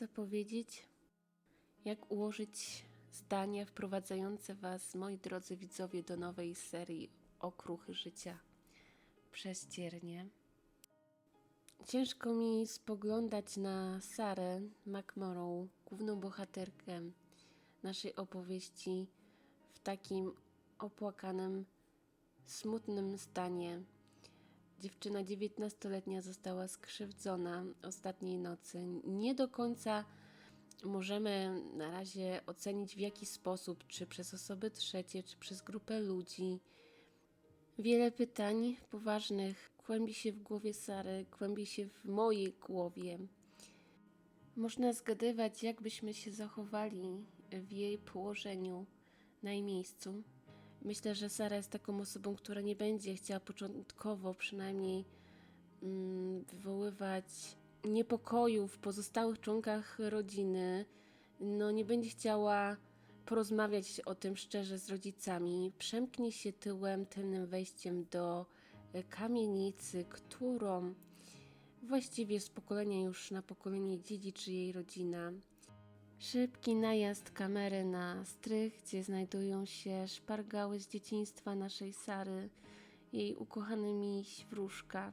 co powiedzieć? Jak ułożyć zdania wprowadzające Was, moi drodzy widzowie, do nowej serii Okruchy Życia przez ciernie? Ciężko mi spoglądać na Sarę McMorrow, główną bohaterkę naszej opowieści, w takim opłakanym, smutnym stanie. Dziewczyna 19-letnia została skrzywdzona ostatniej nocy. Nie do końca możemy na razie ocenić w jaki sposób, czy przez osoby trzecie, czy przez grupę ludzi. Wiele pytań poważnych kłębi się w głowie Sary, kłębi się w mojej głowie. Można zgadywać, jak byśmy się zachowali w jej położeniu na jej miejscu. Myślę, że Sara jest taką osobą, która nie będzie chciała początkowo przynajmniej mm, wywoływać niepokoju w pozostałych członkach rodziny. No, nie będzie chciała porozmawiać o tym szczerze z rodzicami. Przemknie się tyłem, tylnym wejściem do e, kamienicy, którą właściwie z pokolenia już na pokolenie dziedziczy jej rodzina. Szybki najazd kamery na strych, gdzie znajdują się szpargały z dzieciństwa naszej Sary, jej ukochany miś wróżka.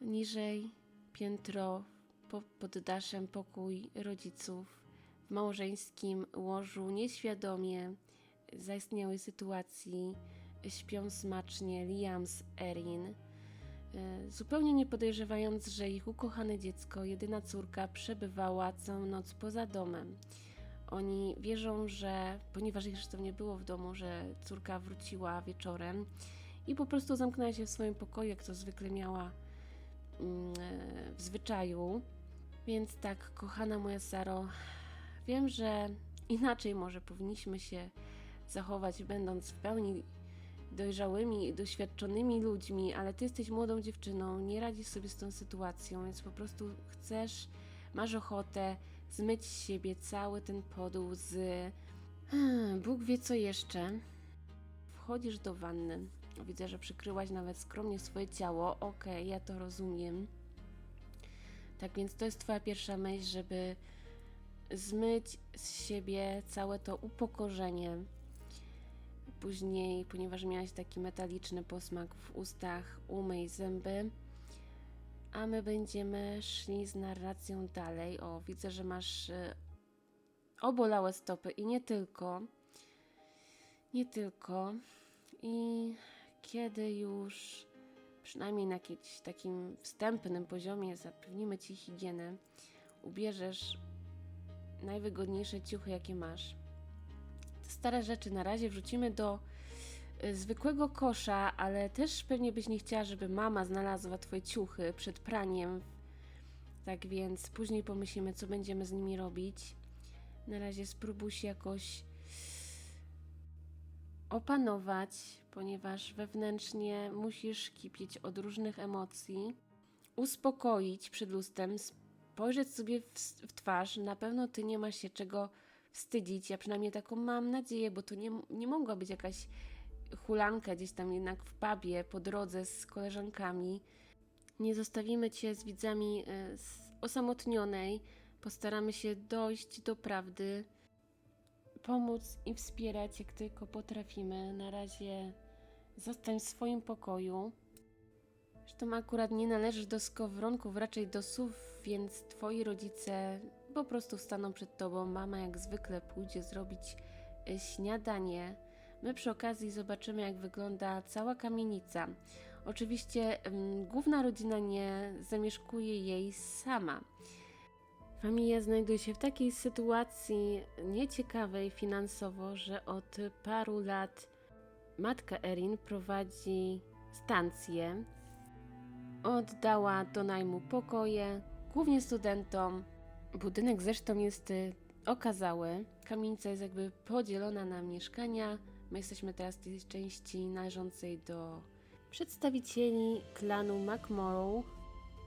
Niżej piętro po, pod daszem pokój rodziców. W małżeńskim łożu nieświadomie zaistniałej sytuacji śpią smacznie Liam z Erin. E, Zupełnie nie podejrzewając, że ich ukochane dziecko, jedyna córka, przebywała całą noc poza domem. Oni wierzą, że ponieważ ich zresztą nie było w domu, że córka wróciła wieczorem i po prostu zamknęła się w swoim pokoju, jak to zwykle miała mm, e, w zwyczaju. Więc tak, kochana moja Saro, wiem, że inaczej może powinniśmy się zachować, będąc w pełni dojrzałymi doświadczonymi ludźmi, ale ty jesteś młodą dziewczyną, nie radzisz sobie z tą sytuacją, więc po prostu chcesz, masz ochotę zmyć z siebie cały ten podół z hmm, Bóg wie co jeszcze. Wchodzisz do wanny. Widzę, że przykryłaś nawet skromnie swoje ciało. Okej, ja to rozumiem. Tak więc to jest twoja pierwsza myśl, żeby zmyć z siebie całe to upokorzenie. Później, ponieważ miałaś taki metaliczny posmak w ustach, umyj zęby. A my będziemy szli z narracją dalej. O, widzę, że masz e, obolałe stopy i nie tylko. Nie tylko. I kiedy już przynajmniej na jakimś takim wstępnym poziomie zapewnimy ci higienę, ubierzesz najwygodniejsze ciuchy, jakie masz. Stare rzeczy na razie wrzucimy do y, zwykłego kosza, ale też pewnie byś nie chciała, żeby mama znalazła twoje ciuchy przed praniem. Tak więc później pomyślimy, co będziemy z nimi robić. Na razie spróbuj się jakoś opanować, ponieważ wewnętrznie musisz kipieć od różnych emocji, uspokoić przed lustrem, spojrzeć sobie w, w twarz. Na pewno ty nie masz się czego wstydzić. Ja przynajmniej taką mam nadzieję, bo to nie, nie mogła być jakaś hulanka gdzieś tam jednak w pubie po drodze z koleżankami. Nie zostawimy cię z widzami z- osamotnionej. Postaramy się dojść do prawdy pomóc i wspierać jak tylko potrafimy. Na razie zostań w swoim pokoju. Zresztą akurat nie należysz do skowronków, raczej do słów, więc twoi rodzice po prostu staną przed tobą. Mama jak zwykle pójdzie zrobić e, śniadanie. My przy okazji zobaczymy, jak wygląda cała kamienica. Oczywiście em, główna rodzina nie zamieszkuje jej sama. Familia znajduje się w takiej sytuacji nieciekawej finansowo, że od paru lat matka Erin prowadzi stację. Oddała do najmu pokoje, głównie studentom. Budynek zresztą jest y, okazały. Kamienica jest jakby podzielona na mieszkania. My jesteśmy teraz w tej części należącej do przedstawicieli klanu McMorrow,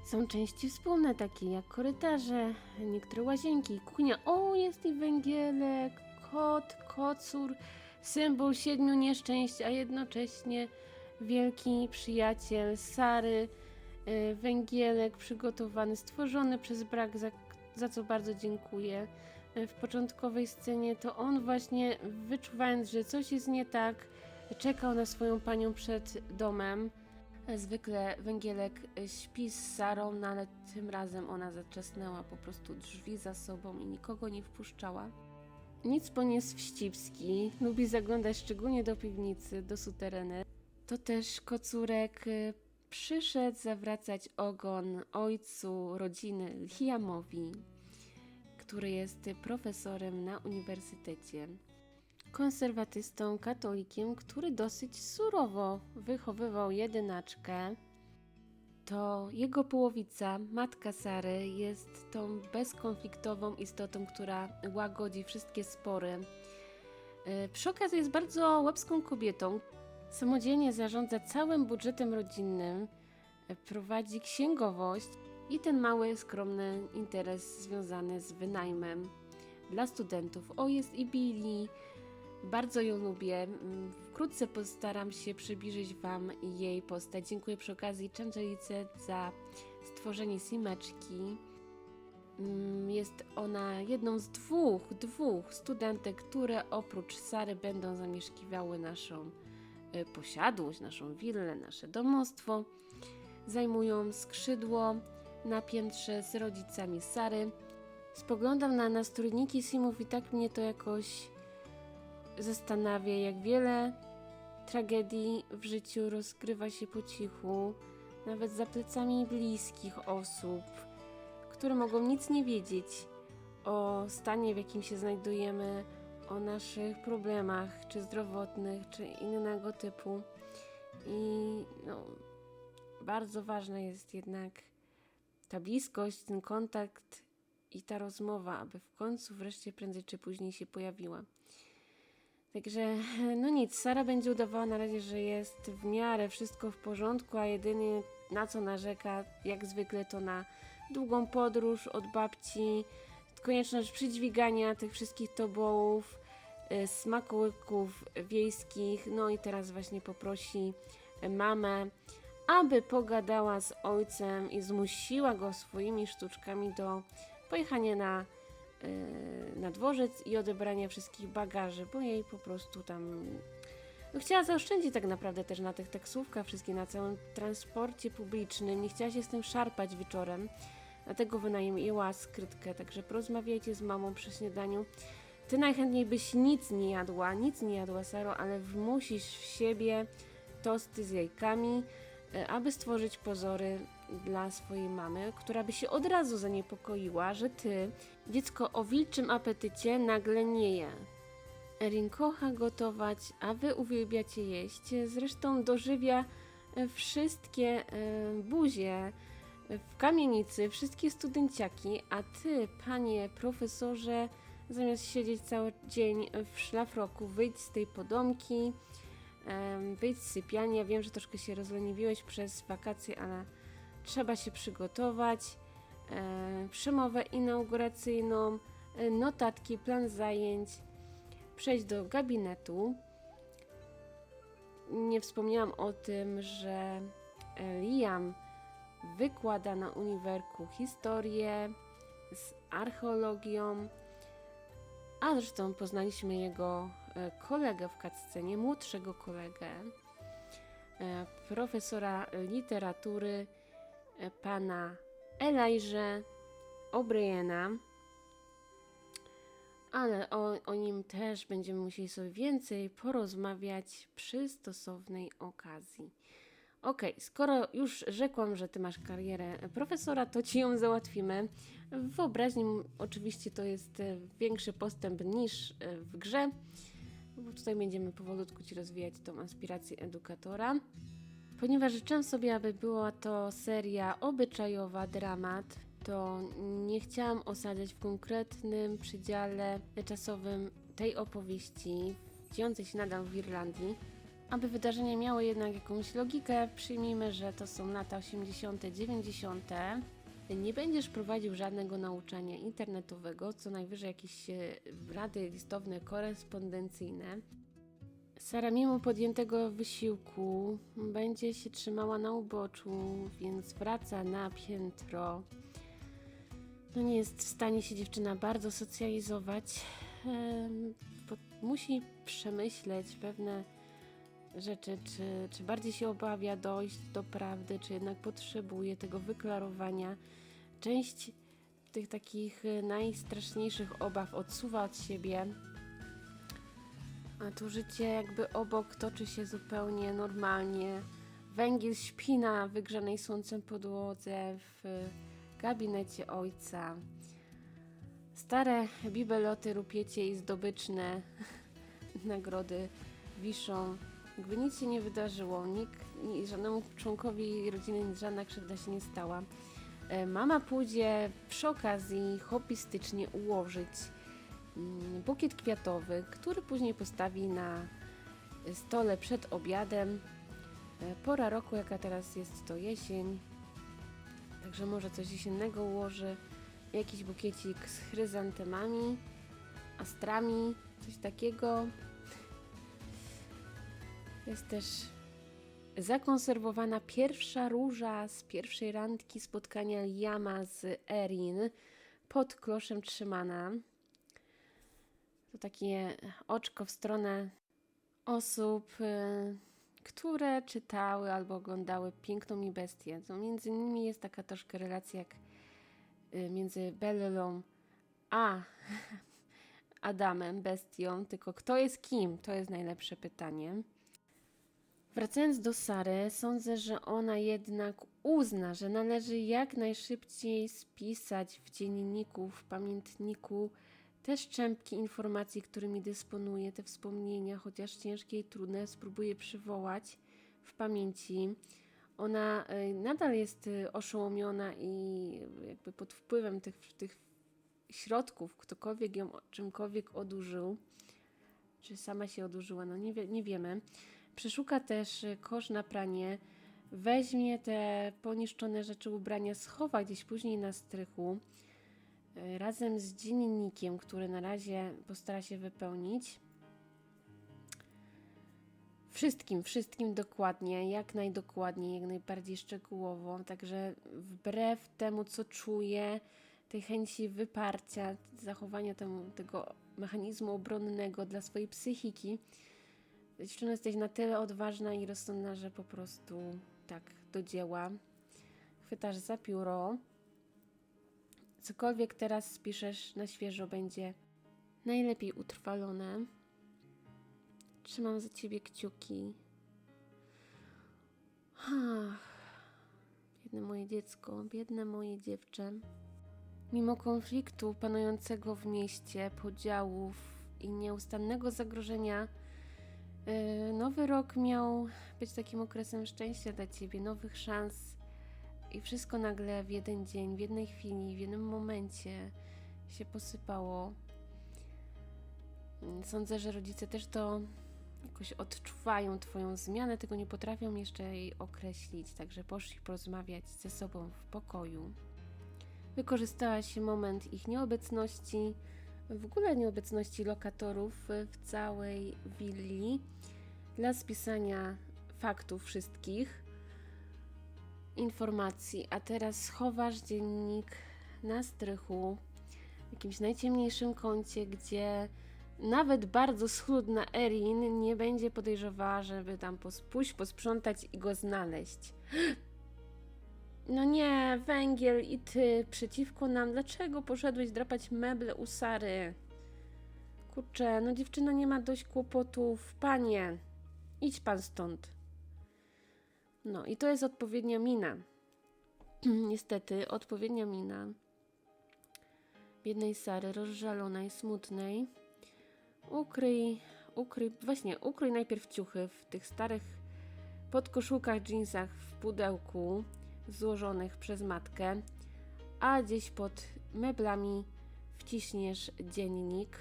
są części wspólne, takie jak korytarze, niektóre łazienki, kuchnia. O, jest i węgielek, kot, kocur, symbol siedmiu nieszczęść, a jednocześnie wielki przyjaciel Sary. y, Węgielek przygotowany, stworzony przez brak, za co bardzo dziękuję. E, W początkowej scenie to on właśnie, wyczuwając, że coś jest nie tak, czekał na swoją panią przed domem. E, Zwykle węgielek e, śpi z Sarą, no ale tym razem ona zatrzasnęła po prostu drzwi za sobą i nikogo nie wpuszczała. Nic bo nie jest wścibski, lubi zaglądać szczególnie do piwnicy, do sutereny. To też kocurek przyszedł zawracać ogon ojcu rodziny Hiamowi, który jest profesorem na uniwersytecie. Konserwatystą, katolikiem, który dosyć surowo wychowywał jedynaczkę. To jego połowica, matka Sary, jest tą bezkonfliktową istotą, która łagodzi wszystkie spory. Y, Przy okazji jest bardzo łebską kobietą. Samodzielnie zarządza całym budżetem rodzinnym, y, prowadzi księgowość i ten mały, skromny interes związany z wynajmem dla studentów. O, jest i Billy. Bardzo ją lubię. Mm, Wkrótce postaram się przybliżyć Wam jej postać. Dziękuję przy okazji Czanczelice za stworzenie simeczki. Mm, Jest ona jedną z dwóch, dwóch studentek, które oprócz Sary będą zamieszkiwały naszą posiadłość, naszą willę, nasze domostwo. Zajmują skrzydło na piętrze z rodzicami Sary. Spoglądam na nastrójniki simów i tak mnie to jakoś zastanawia, jak wiele tragedii w życiu rozgrywa się po cichu, nawet za plecami bliskich osób, które mogą nic nie wiedzieć o stanie, w jakim się znajdujemy, o naszych problemach, czy zdrowotnych, czy innego typu. I no, bardzo ważna jest jednak ta bliskość, ten kontakt i ta rozmowa, aby w końcu wreszcie prędzej czy później się pojawiła. Także, no nic, Sara będzie udawała na razie, że jest w miarę wszystko w porządku, a jedynie na co narzeka, jak zwykle, to na długą podróż od babci, konieczność przydźwigania tych wszystkich tobołów, smakołyków wiejskich, no i teraz właśnie poprosi y, mamę, aby pogadała z ojcem i zmusiła go swoimi sztuczkami do pojechania na y, na dworzec i odebrania wszystkich bagaży, bo jej po prostu tam no, chciała zaoszczędzić tak naprawdę też na tych taksówkach, wszystkie na całym transporcie publicznym, nie chciała się z tym szarpać wieczorem, dlatego wynajęła skrytkę, także porozmawiajcie z mamą przy śniadaniu. Ty najchętniej byś nic nie jadła, nic nie jadła, Saro, ale wmusisz w siebie tosty z jajkami, y, aby stworzyć pozory dla swojej mamy, która by się od razu zaniepokoiła, że ty, dziecko o wilczym apetycie, nagle nie je. Erin kocha gotować, a wy uwielbiacie jeść. Zresztą dożywia e, wszystkie e, buzie w kamienicy, wszystkie studenciaki, a ty, panie profesorze, zamiast siedzieć cały dzień w szlafroku, wyjdź z tej podomki, wyjdź z sypialni. Ja wiem, że troszkę się rozleniwiłeś przez wakacje, ale trzeba się przygotować. Przemowę inauguracyjną, notatki, plan zajęć, przejść do gabinetu. Nie wspomniałam o tym, że Liam wykłada na uniwerku historię z archeologią, a zresztą poznaliśmy jego e, kolegę w cutscenie, młodszego kolegę, e, profesora literatury, e, pana Elijah O'Briena, ale o, o nim też będziemy musieli sobie więcej porozmawiać przy stosownej okazji. Okej, skoro już rzekłam, że ty masz karierę profesora, to ci ją załatwimy. W wyobraźni oczywiście to jest e, większy postęp niż e, w grze, bo tutaj będziemy powolutku ci rozwijać tą aspirację edukatora. Ponieważ życzyłam sobie, aby była to seria obyczajowa, dramat, to nie chciałam osadzać w konkretnym przedziale czasowym tej opowieści, dziejącej się nadal w Irlandii. Aby wydarzenia miały jednak jakąś logikę, przyjmijmy, że to są lata 80., 90. Nie będziesz prowadził żadnego nauczania internetowego, co najwyżej jakieś e, rady listowne, korespondencyjne. Sara, mimo podjętego wysiłku, będzie się trzymała na uboczu, więc wraca na piętro. No nie jest w stanie się dziewczyna bardzo socjalizować. Musi przemyśleć pewne rzeczy, czy, czy bardziej się obawia dojść do prawdy, czy jednak potrzebuje tego wyklarowania. Część tych takich e, najstraszniejszych obaw odsuwa od siebie. A tu życie jakby obok toczy się zupełnie normalnie. Węgiel śpi na wygrzanej słońcem podłodze w gabinecie ojca. Stare bibeloty, rupiecie i zdobyczne nagrody wiszą. Jakby nic się nie wydarzyło, nikt, ni- żadnemu członkowi rodziny żadna krzywda się nie stała. E, Mama pójdzie przy okazji hobbystycznie ułożyć mm, bukiet kwiatowy, który później postawi na stole przed obiadem. E, Pora roku, jaka teraz jest, to jesień. Także może coś jesiennego ułoży. Jakiś bukiecik z chryzantemami, astrami, coś takiego. Jest też zakonserwowana pierwsza róża z pierwszej randki spotkania Liama z Erin pod kloszem trzymana. To takie oczko w stronę osób, y, które czytały albo oglądały Piękną i Bestię. To między nimi jest taka troszkę relacja jak y, między Bellą a Adamem, bestią, tylko kto jest kim? To jest najlepsze pytanie. Wracając do Sary, sądzę, że ona jednak uzna, że należy jak najszybciej spisać w dzienniku, w pamiętniku te szczępki informacji, którymi dysponuje, te wspomnienia, chociaż ciężkie i trudne, spróbuje przywołać w pamięci. Ona y, nadal jest y, oszołomiona i jakby pod wpływem tych, tych środków, ktokolwiek ją czymkolwiek odurzył, czy sama się odurzyła, no nie, wie, nie wiemy. Przeszuka też y, kosz na pranie, weźmie te poniszczone rzeczy, ubrania, schowa gdzieś później na strychu, y, razem z dziennikiem, który na razie postara się wypełnić. Wszystkim, wszystkim dokładnie, jak najdokładniej, jak najbardziej szczegółowo. Także wbrew temu, co czuje, tej chęci wyparcia, zachowania temu, tego mechanizmu obronnego dla swojej psychiki, dziewczyna jesteś na tyle odważna i rozsądna, że po prostu tak do dzieła. Chwytasz za pióro. Cokolwiek teraz spiszesz na świeżo będzie najlepiej utrwalone. Trzymam za ciebie kciuki. Ach, biedne moje dziecko, biedne moje dziewczę. Mimo konfliktu panującego w mieście, podziałów i nieustannego zagrożenia, nowy rok miał być takim okresem szczęścia dla ciebie, nowych szans i wszystko nagle w jeden dzień, w jednej chwili, w jednym momencie się posypało. Mm, Sądzę, że rodzice też to jakoś odczuwają Twoją zmianę, tego nie potrafią jeszcze jej określić, także poszli porozmawiać ze sobą w pokoju. Wykorzystałaś moment ich nieobecności, w ogóle nieobecności lokatorów w całej willi dla spisania faktów wszystkich, informacji, a teraz schowasz dziennik na strychu, w jakimś najciemniejszym kącie, gdzie nawet bardzo schludna Erin nie będzie podejrzewała, żeby tam pójść, posprzątać i go znaleźć. No nie, węgiel i ty przeciwko nam. Dlaczego poszedłeś drapać meble u Sary? Kurczę, no dziewczyna nie ma dość kłopotów. Panie, idź pan stąd. No i to jest odpowiednia mina. Niestety, odpowiednia mina biednej Sary, rozżalonej, smutnej. Ukryj, ukryj, właśnie, ukryj najpierw ciuchy w tych starych podkoszulkach, jeansach w pudełku złożonych przez matkę, a gdzieś pod meblami wciśniesz dziennik.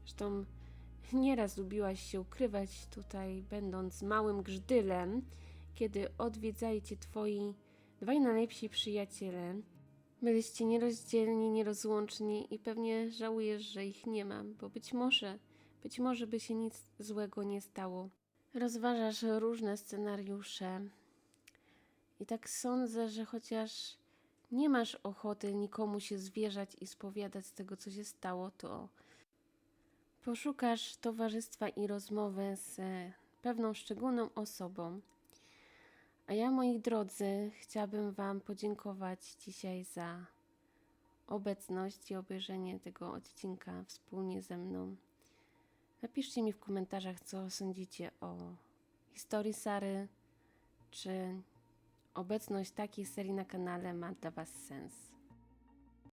Zresztą nieraz lubiłaś się ukrywać tutaj, będąc małym grzdylem, kiedy odwiedzali cię twoi dwaj najlepsi przyjaciele. Byliście nierozdzielni, nierozłączni i pewnie żałujesz, że ich nie mam, bo być może, być może by się nic złego nie stało. Rozważasz różne scenariusze. I tak sądzę, że chociaż nie masz ochoty nikomu się zwierzać i spowiadać z tego, co się stało, to poszukasz towarzystwa i rozmowy z pewną szczególną osobą. A ja, moi drodzy, chciałabym Wam podziękować dzisiaj za obecność i obejrzenie tego odcinka wspólnie ze mną. Napiszcie mi w komentarzach, co sądzicie o historii Sary, czy obecność takiej serii na kanale ma dla Was sens.